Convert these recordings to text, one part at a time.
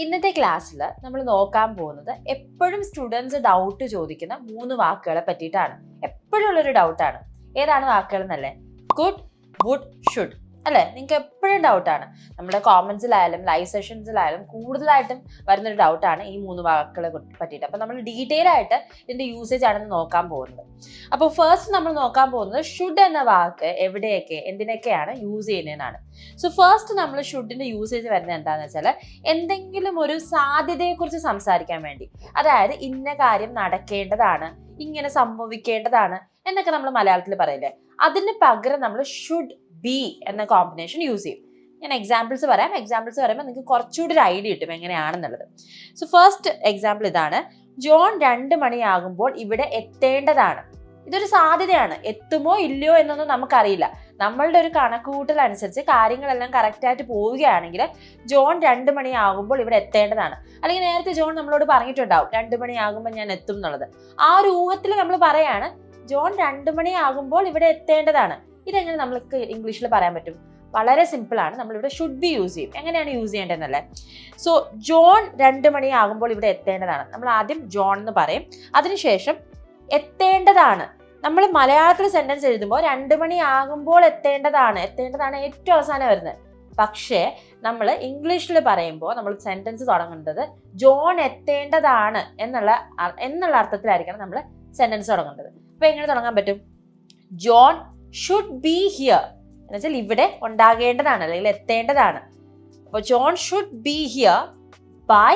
ഇന്നത്തെ ക്ലാസ്സിൽ നമ്മൾ നോക്കാൻ പോകുന്നത് എപ്പോഴും സ്റ്റുഡൻസ് ഡൗട്ട് ചോദിക്കുന്ന മൂന്ന് വാക്കുകളെ പറ്റിയിട്ടാണ്. എപ്പോഴും ഉള്ളൊരു ഡൗട്ടാണ് ഏതാണ് വാക്കുകൾ എന്നല്ലേ? ഗുഡ് വുഡ് ഷുഡ് അല്ലേ? നിങ്ങൾക്ക് എപ്പോഴും ഡൗട്ടാണ് നമ്മുടെ കോമൻസിലായാലും ലൈവ് സെഷൻസിലായാലും കൂടുതലായിട്ടും വരുന്നൊരു ഡൗട്ടാണ് ഈ മൂന്ന് വാക്കുകളെ പറ്റിയിട്ട്. അപ്പോൾ നമ്മൾ ഡീറ്റെയിൽ ആയിട്ട് ഇതിന്റെ യൂസേജ് ആണെന്ന് നോക്കാൻ പോകുന്നത്. അപ്പോൾ ഫസ്റ്റ് നമ്മൾ നോക്കാൻ പോകുന്നത് ഷുഡ് എന്ന വാക്ക് എവിടെയൊക്കെ എന്തിനൊക്കെയാണ് യൂസ് ചെയ്യുന്നതെന്നാണ്. സോ ഫസ്റ്റ് നമ്മൾ ഷുഡിന്റെ യൂസേജ് വരുന്നത് എന്താണെന്ന് വെച്ചാൽ എന്തെങ്കിലും ഒരു സാധ്യതയെക്കുറിച്ച് സംസാരിക്കാൻ വേണ്ടി. അതായത് ഇന്ന കാര്യം നടക്കേണ്ടതാണ് ഇങ്ങനെ സംഭവിക്കേണ്ടതാണ് എന്നൊക്കെ നമ്മൾ മലയാളത്തിൽ പറയില്ലേ? അതിന് പകരം നമ്മൾ ഷുഡ് ബി എന്ന കോമ്പിനേഷൻ യൂസ് ചെയ്യും. ഞാൻ എക്സാമ്പിൾസ് പറയാം. എക്സാമ്പിൾസ് പറയുമ്പോൾ നിങ്ങൾക്ക് കുറച്ചുകൂടി ഒരു ഐഡിയ കിട്ടും എങ്ങനെയാണെന്നുള്ളത്. സോ ഫസ്റ്റ് എക്സാമ്പിൾ ഇതാണ്. ജോൺ രണ്ട് മണിയാകുമ്പോൾ ഇവിടെ എത്തേണ്ടതാണ്. ഇതൊരു സാധ്യതയാണ്. എത്തുമോ ഇല്ലയോ എന്നൊന്നും നമുക്കറിയില്ല. നമ്മളുടെ ഒരു കണക്കുകൂട്ടൽ അനുസരിച്ച് കാര്യങ്ങളെല്ലാം കറക്റ്റായിട്ട് പോവുകയാണെങ്കിൽ ജോൺ രണ്ട് മണിയാകുമ്പോൾ ഇവിടെ എത്തേണ്ടതാണ്. അല്ലെങ്കിൽ നേരത്തെ ജോൺ നമ്മളോട് പറഞ്ഞിട്ടുണ്ടാവും രണ്ട് മണിയാകുമ്പോൾ ഞാൻ എത്തും എന്നുള്ളത്. ആ ഒരു ഊഹത്തിൽ നമ്മൾ പറയാണ് ജോൺ രണ്ട് മണിയാകുമ്പോൾ ഇവിടെ എത്തേണ്ടതാണ്. ഇതെങ്ങനെ നമ്മൾക്ക് ഇംഗ്ലീഷിൽ പറയാൻ പറ്റും? വളരെ സിമ്പിളാണ് നമ്മളിവിടെ ഷുഡ് ബി യൂസ് ചെയ്യും. എങ്ങനെയാണ് യൂസ് ചെയ്യേണ്ടതെന്നല്ലേ? സോ ജോൺ രണ്ട് മണിയാകുമ്പോൾ ഇവിടെ എത്തേണ്ടതാണ്. നമ്മൾ ആദ്യം ജോൺ എന്ന് പറയും. അതിനുശേഷം എത്തേണ്ടതാണ്. നമ്മൾ മലയാളത്തിൽ സെന്റൻസ് എഴുതുമ്പോൾ രണ്ട് മണിയാകുമ്പോൾ എത്തേണ്ടതാണ്. എത്തേണ്ടതാണ് ഏറ്റവും അവസാനം വരുന്നത്. പക്ഷേ നമ്മൾ ഇംഗ്ലീഷിൽ പറയുമ്പോൾ നമ്മൾ സെന്റൻസ് തുടങ്ങേണ്ടത് ജോൺ എത്തേണ്ടതാണ് എന്നുള്ള എന്നുള്ള അർത്ഥത്തിലായിരിക്കണം നമ്മൾ സെന്റൻസ് തുടങ്ങേണ്ടത്. അപ്പോൾ എങ്ങനെ തുടങ്ങാൻ പറ്റും? ജോൺ ഷുഡ് ബി ഹിയർ എന്നുവെച്ചാൽ ഇവിടെ ഉണ്ടാകേണ്ടതാണ് അല്ലെങ്കിൽ എത്തേണ്ടതാണ്. അപ്പോൾ John should be here by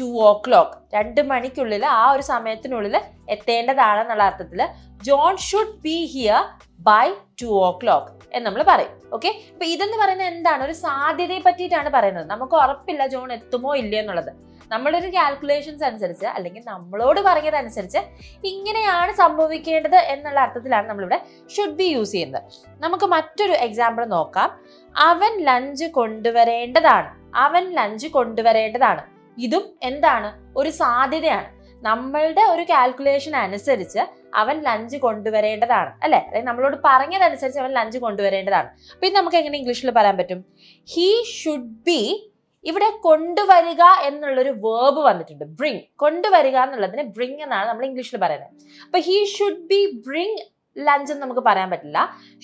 two o'clock രണ്ട് മണിക്കുള്ളിൽ ആ ഒരു സമയത്തിനുള്ളിൽ എത്തേണ്ടതാണെന്നുള്ള അർത്ഥത്തിൽ John should be here by two o'clock എന്ന് നമ്മൾ പറയും. ഓക്കെ അപ്പൊ ഇതെന്ന് പറയുന്നത് എന്താണ്? ഒരു സാധ്യതയെ പറ്റിയിട്ടാണ് പറയുന്നത്. നമുക്ക് ഉറപ്പില്ല ജോൺ എത്തുമോ ഇല്ലയോ എന്നുള്ളത്. നമ്മളൊരു കാൽക്കുലേഷൻസ് അനുസരിച്ച് അല്ലെങ്കിൽ നമ്മളോട് പറഞ്ഞതനുസരിച്ച് ഇങ്ങനെയാണ് സംഭവിക്കേണ്ടത് എന്നുള്ള അർത്ഥത്തിലാണ് നമ്മളിവിടെ ഷുഡ് ബി യൂസ് ചെയ്യുന്നത്. നമുക്ക് മറ്റൊരു എക്സാമ്പിൾ നോക്കാം. അവൻ ലഞ്ച് കൊണ്ടുവരേണ്ടതാണ്. അവൻ ലഞ്ച് കൊണ്ടുവരേണ്ടതാണ്. ഇതും എന്താണ്? ഒരു സാധ്യതയാണ്. നമ്മളുടെ ഒരു കാൽക്കുലേഷൻ അനുസരിച്ച് അവൻ ലഞ്ച് കൊണ്ടുവരേണ്ടതാണ് അല്ലെ? അതായത് നമ്മളോട് പറഞ്ഞതനുസരിച്ച് അവൻ ലഞ്ച് കൊണ്ടുവരേണ്ടതാണ്. അപ്പൊ ഇത് നമുക്ക് എങ്ങനെ ഇംഗ്ലീഷിൽ പറയാൻ പറ്റും? ഹീ ഷുഡ് ബി ഇവിടെ കൊണ്ടുവരിക എന്നുള്ളൊരു വേർബ് വന്നിട്ടുണ്ട്. ബ്രിങ് കൊണ്ടുവരിക എന്നുള്ളതിന് ബ്രിങ് എന്നാണ് നമ്മൾ ഇംഗ്ലീഷിൽ പറയുന്നത്. അപ്പൊ he should be bring lunch നമുക്ക് പറയാൻ പറ്റില്ല.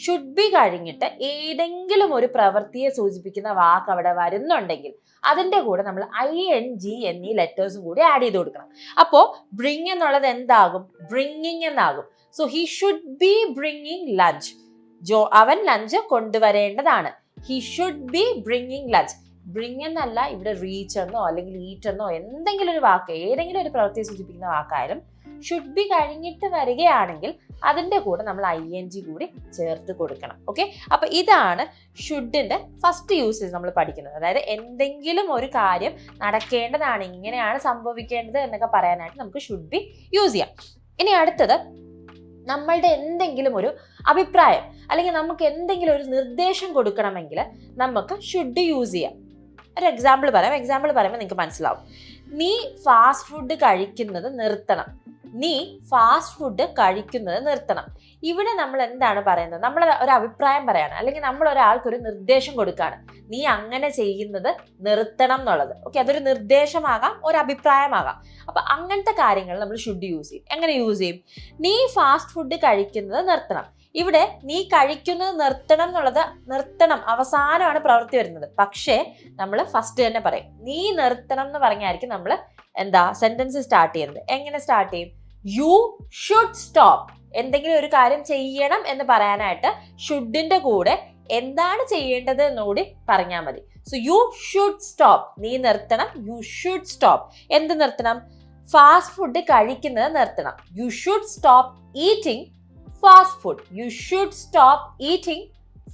ഷുഡ് ബി കഴിഞ്ഞിട്ട് ഏതെങ്കിലും ഒരു പ്രവൃത്തിയെ സൂചിപ്പിക്കുന്ന വാക്ക് അവിടെ വരുന്നുണ്ടെങ്കിൽ അതിന്റെ കൂടെ നമ്മൾ ഐ എൻ ജി എന്നീ ലെറ്റേഴ്സും കൂടി ആഡ് ചെയ്ത് കൊടുക്കണം. അപ്പോൾ ബ്രിങ് എന്നുള്ളത് എന്താകും? ബ്രിങ്ങിങ് എന്നാകും. So he should be bringing lunch ജോ അവൻ lunch കൊണ്ടുവരേണ്ടതാണ്. He should be bringing lunch bring എന്നല്ല ഇവിടെ റീച്ച് എന്നോ അല്ലെങ്കിൽ ഈറ്റ് എന്നോ എന്തെങ്കിലും ഒരു വാക്ക് ഏതെങ്കിലും ഒരു പ്രവൃത്തിയെ സൂചിപ്പിക്കുന്ന വാക്കായാലും ഷുഡ് ബി കഴിഞ്ഞിട്ട് വരികയാണെങ്കിൽ അതിന്റെ കൂടെ നമ്മൾ ഐ എൻ ജി കൂടി ചേർത്ത് കൊടുക്കണം. ഓക്കെ അപ്പോൾ ഇതാണ് ഷുഡിന്റെ ഫസ്റ്റ് യൂസേജ് നമ്മൾ പഠിക്കുന്നത്. അതായത് എന്തെങ്കിലും ഒരു കാര്യം നടക്കേണ്ടതാണ് ഇങ്ങനെയാണ് സംഭവിക്കേണ്ടത് എന്നൊക്കെ പറയാനായിട്ട് നമുക്ക് ഷുഡ് ബി യൂസ് ചെയ്യാം. ഇനി അടുത്തത് നമ്മളുടെ എന്തെങ്കിലും ഒരു അഭിപ്രായം അല്ലെങ്കിൽ നമുക്ക് എന്തെങ്കിലും ഒരു നിർദ്ദേശം കൊടുക്കണമെങ്കിൽ നമുക്ക് ഷുഡ് യൂസ് ചെയ്യാം. ഒരു എക്സാമ്പിൾ പറയാം. എക്സാമ്പിൾ പറയുമ്പോൾ നിങ്ങൾക്ക് മനസ്സിലാവും. നീ ഫാസ്റ്റ് ഫുഡ് കഴിക്കുന്നത് നിർത്തണം. നീ ഫാസ്റ്റ് ഫുഡ് കഴിക്കുന്നത് നിർത്തണം. ഇവിടെ നമ്മൾ എന്താണ് പറയുന്നത്? നമ്മൾ ഒരു അഭിപ്രായം പറയാണ്. അല്ലെങ്കിൽ നമ്മൾ ഒരാൾക്ക് ഒരു നിർദ്ദേശം കൊടുക്കുകയാണ് നീ അങ്ങനെ ചെയ്യുന്നത് നിർത്തണം എന്നുള്ളത്. ഓക്കെ അതൊരു നിർദ്ദേശമാകാം ഒരു അഭിപ്രായമാകാം. അപ്പൊ അങ്ങനത്തെ കാര്യങ്ങൾ നമ്മൾ ഷുഡ് യൂസ് ചെയ്യും. എങ്ങനെ യൂസ് ചെയ്യും? നീ ഫാസ്റ്റ് ഫുഡ് കഴിക്കുന്നത് നിർത്തണം. ഇവിടെ നീ കഴിക്കുന്നത് നിർത്തണം എന്നുള്ളത് നിർത്തണം. അവസാനമാണ് പ്രവൃത്തി വരുന്നത്. പക്ഷേ നമ്മൾ ഫസ്റ്റ് തന്നെ പറയും. നീ നിർത്തണം എന്ന് പറഞ്ഞായിരിക്കും നമ്മൾ എന്താ സെന്റൻസ് സ്റ്റാർട്ട് ചെയ്യുന്നത്. എങ്ങനെ സ്റ്റാർട്ട് ചെയ്യും? യു ഷുഡ് സ്റ്റോപ്പ് എന്തെങ്കിലും ഒരു കാര്യം ചെയ്യണം എന്ന് പറയാനായിട്ട് ഷുഡിന്റെ കൂടെ എന്താണ് ചെയ്യേണ്ടത് എന്നുകൂടി പറഞ്ഞാൽ മതി. സോ യു ഷുഡ് സ്റ്റോപ്പ് നീ നിർത്തണം. യു ഷുഡ് സ്റ്റോപ്പ് എന്ത് നിർത്തണം? ഫാസ്റ്റ് ഫുഡ് കഴിക്കുന്നത് നിർത്തണം. You should stop eating fast food you should stop eating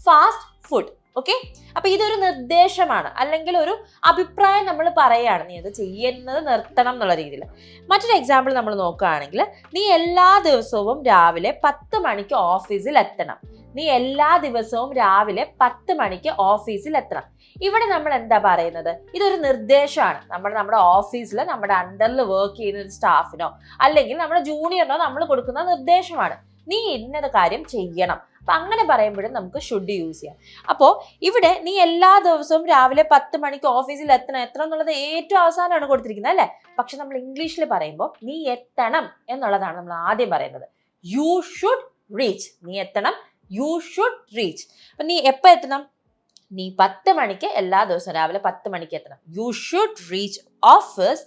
fast food okay അപ്പൊ ഇതൊരു നിർദ്ദേശമാണ്. അല്ലെങ്കിൽ ഒരു അഭിപ്രായം നമ്മൾ പറയുകയാണ്. നീ അത് ചെയ്യുന്നത് നിർത്തണം എന്നുള്ള രീതിയിൽ മറ്റൊരു എക്സാമ്പിൾ നമ്മൾ നോക്കുകയാണെങ്കിൽ നീ എല്ലാ ദിവസവും രാവിലെ പത്ത് മണിക്ക് ഓഫീസിൽ എത്തണം. നീ എല്ലാ ദിവസവും രാവിലെ പത്ത് മണിക്ക് ഓഫീസിൽ എത്തണം. ഇവിടെ നമ്മൾ എന്താ പറയുന്നത്? ഇതൊരു നിർദ്ദേശമാണ്. നമ്മൾ നമ്മുടെ ഓഫീസിൽ നമ്മുടെ അണ്ടറിൽ വർക്ക് ചെയ്യുന്ന ഒരു സ്റ്റാഫിനോ അല്ലെങ്കിൽ നമ്മുടെ ജൂനിയറിനോ നമ്മൾ കൊടുക്കുന്ന നിർദ്ദേശമാണ്. നീ ഇന്നത് കാര്യം ചെയ്യണം. അപ്പൊ അങ്ങനെ പറയുമ്പോഴും നമുക്ക് ഷുഡ് യൂസ് ചെയ്യാം. അപ്പോൾ ഇവിടെ നീ എല്ലാ ദിവസവും രാവിലെ പത്ത് മണിക്ക് ഓഫീസിൽ എത്തണം. എത്തണം എന്നുള്ളത് ഏറ്റവും അവസാനമാണ് കൊടുത്തിരിക്കുന്നത് അല്ലേ? പക്ഷെ നമ്മൾ ഇംഗ്ലീഷിൽ പറയുമ്പോൾ നീ എത്തണം എന്നുള്ളതാണ് നമ്മൾ ആദ്യം പറയുന്നത്. യു ഷുഡ് റീച്ച് നീ എത്തണം. യു ഷുഡ് റീച്ച് അപ്പം നീ എപ്പോൾ എത്തണം? നീ പത്ത് മണിക്ക് എല്ലാ ദിവസവും രാവിലെ പത്ത് മണിക്ക് എത്തണം. You should reach office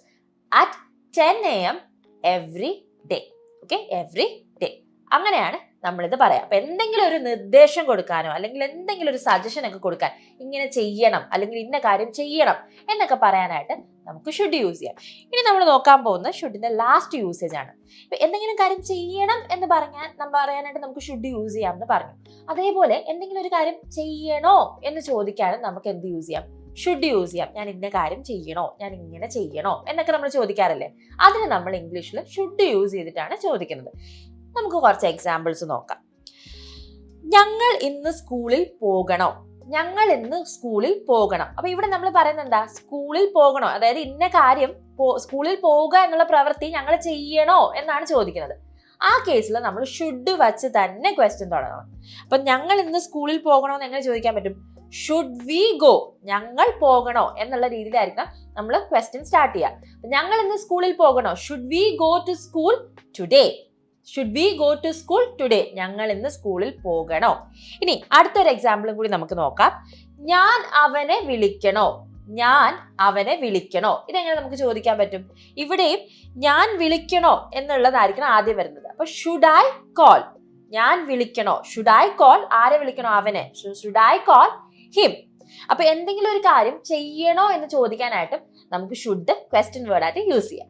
at ten a m every day okay every day അങ്ങനെയാണ് നമ്മളിത് പറയാം. അപ്പൊ എന്തെങ്കിലും ഒരു നിർദ്ദേശം കൊടുക്കാനോ അല്ലെങ്കിൽ എന്തെങ്കിലും ഒരു സജഷൻ ഒക്കെ കൊടുക്കാൻ ഇങ്ങനെ ചെയ്യണം അല്ലെങ്കിൽ ഇന്ന കാര്യം ചെയ്യണം എന്നൊക്കെ പറയാനായിട്ട് നമുക്ക് ഷുഡ് യൂസ് ചെയ്യാം. ഇനി നമ്മൾ നോക്കാൻ പോകുന്ന ഷുഡിന്റെ ലാസ്റ്റ് യൂസേജ് ആണ്. ഇപ്പൊ എന്തെങ്കിലും കാര്യം ചെയ്യണം എന്ന് പറഞ്ഞാൽ നമ്മൾ പറയാനായിട്ട് നമുക്ക് ഷുഡ് യൂസ് ചെയ്യാം എന്ന് പറഞ്ഞു. അതേപോലെ എന്തെങ്കിലും ഒരു കാര്യം ചെയ്യണോ എന്ന് ചോദിക്കാനും നമുക്ക് എന്ത് യൂസ് ചെയ്യാം? ഷുഡ് യൂസ് ചെയ്യാം. ഞാൻ ഇന്ന കാര്യം ചെയ്യണോ? ഞാൻ ഇങ്ങനെ ചെയ്യണോ? എന്നൊക്കെ നമ്മൾ ചോദിക്കാറില്ലേ? അതിന് നമ്മൾ ഇംഗ്ലീഷിൽ ഷുഡ് യൂസ് ചെയ്തിട്ടാണ് ചോദിക്കുന്നത്. നമുക്ക് കുറച്ച് എക്സാമ്പിൾസ് നോക്കാം. ഞങ്ങൾ ഇന്ന് സ്കൂളിൽ പോകണോ? ഞങ്ങൾ ഇന്ന് സ്കൂളിൽ പോകണം. അപ്പൊ ഇവിടെ നമ്മൾ പറയുന്നത് എന്താ സ്കൂളിൽ പോകണോ? അതായത് ഇന്ന കാര്യം സ്കൂളിൽ പോവുക എന്നുള്ള പ്രവൃത്തി ഞങ്ങൾ ചെയ്യണോ എന്നാണ് ചോദിക്കുന്നത്. ആ കേസിൽ നമ്മൾ ഷുഡ് വച്ച് തന്നെ ക്വസ്റ്റ്യൻ തുടങ്ങണം. അപ്പൊ ഞങ്ങൾ ഇന്ന് സ്കൂളിൽ പോകണോ എന്ന് എങ്ങനെ ചോദിക്കാൻ പറ്റും? ഷുഡ് വി ഗോ ഞങ്ങൾ പോകണോ എന്നുള്ള രീതിയിലായിരിക്കണം നമ്മൾ ക്വസ്റ്റ്യൻ സ്റ്റാർട്ട് ചെയ്യുക. ഞങ്ങൾ ഇന്ന് സ്കൂളിൽ പോകണോ? Should we go to school today should we go to school today ഞങ്ങൾ ഇന്ന് സ്കൂളിൽ പോകണോ? ഇനി അടുത്തൊരു എക്സാമ്പിളും കൂടി നമുക്ക് നോക്കാം. ഞാൻ അവനെ വിളിക്കണോ? ഞാൻ അവനെ വിളിക്കണോ? ഇതെങ്ങനെ നമുക്ക് ചോദിക്കാൻ പറ്റും? ഇവിടെയും ഞാൻ വിളിക്കണോ എന്നുള്ളതായിരിക്കണം ആദ്യം വരുന്നത്. അപ്പൊ ഷുഡ് ഐ കോൾ ഞാൻ വിളിക്കണോ? ഷുഡ് ഐ കോൾ ആരെ വിളിക്കണോ അവനെ? ഷുഡ് ഐ കോൾ ഹിം അപ്പൊ എന്തെങ്കിലും ഒരു കാര്യം ചെയ്യണോ എന്ന് ചോദിക്കാനായിട്ടും നമുക്ക് ഷുഡ് ക്വസ്റ്റ്യൻ വേർഡായിട്ട് യൂസ് ചെയ്യാം.